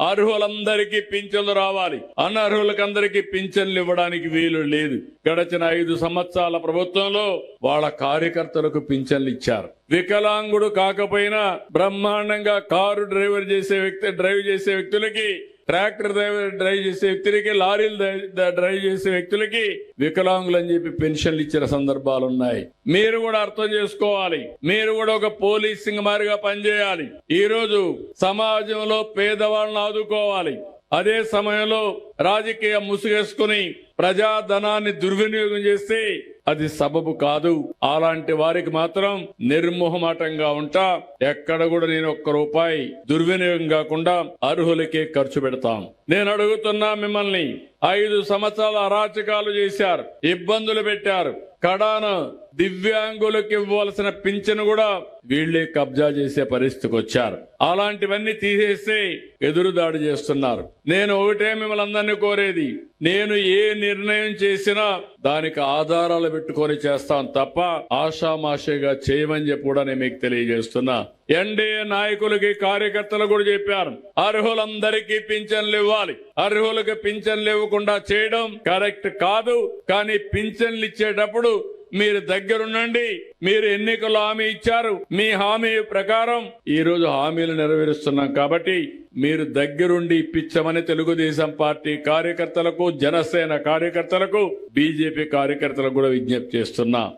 అర్హులందరికీ పింఛన్లు రావాలి. అనర్హులకందరికీ పింఛన్లు ఇవ్వడానికి వీలు లేదు. గడచిన ఐదు సంవత్సరాల ప్రభుత్వంలో వాళ్ళ కార్యకర్తలకు పింఛన్లు ఇచ్చారు. వికలాంగుడు కాకపోయినా బ్రహ్మాండంగా కారు డ్రైవర్ చేసే వ్యక్తి డ్రైవ్ చేసే వ్యక్తులకి ట్రాక్టర్ డ్రైవర్ డ్రైవ్ చేసే వ్యక్తులకి లారీలు డ్రైవ్ చేసే వ్యక్తులకి వికలాంగులు అని చెప్పి పెన్షన్లు ఇచ్చిన సందర్భాలు ఉన్నాయి. మీరు కూడా అర్థం చేసుకోవాలి. మీరు కూడా ఒక పోలీసింగ్ మారిగా పనిచేయాలి. ఈ రోజు సమాజంలో పేదవాళ్ళని ఆదుకోవాలి. అదే సమయంలో రాజకీయ ముసుగేసుకుని ప్రజాధనాన్ని దుర్వినియోగం చేస్తే అది సబబు కాదు. అలాంటి వారికి మాత్రం నిర్మోహమాటంగా ఉంటా. ఎక్కడ కూడా నేను ఒక్క రూపాయి దుర్వినియోగం కాకుండా అర్హులకే ఖర్చు పెడతాం. నేను అడుగుతున్నా మిమ్మల్ని ఐదు సంవత్సరాల అరాచకాలు చేశారు ఇబ్బందులు పెట్టారు. కడాన దివ్యాంగులకు ఇవ్వాల్సిన పింఛను కూడా వీళ్ళే కబ్జా చేసే పరిస్థితికి వచ్చారు. అలాంటివన్నీ తీసేస్తే ఎదురుదాడి చేస్తున్నారు. నేను ఒకటే మిమ్మల్ని అందరినీ కోరేది నేను ఏ నిర్ణయం చేసినా దానికి ఆధారాలు పెట్టుకొని చేస్తాను తప్ప ఆషామాషగా చేయమని చెప్పి కూడా నేను మీకు తెలియజేస్తున్నా. ఎన్డీఏ నాయకులకి కార్యకర్తలు కూడా చెప్పారు. అర్హులందరికీ పింఛన్లు ఇవ్వాలి. అర్హులకు పింఛన్లు ఇవ్వకుండా చేయడం కరెక్ట్ కాదు. కానీ పింఛన్లు ఇచ్చేటప్పుడు మీరు దగ్గరుండండి. మీరు ఎన్నికల్లో హామీ ఇచ్చారు. మీ హామీ ప్రకారం ఈ రోజు హామీలు నెరవేరుస్తున్నాం కాబట్టి మీరు దగ్గరుండి ఇప్పించమని తెలుగుదేశం పార్టీ కార్యకర్తలకు జనసేన కార్యకర్తలకు బీజేపీ కార్యకర్తలకు కూడా విజ్ఞప్తి చేస్తున్నా.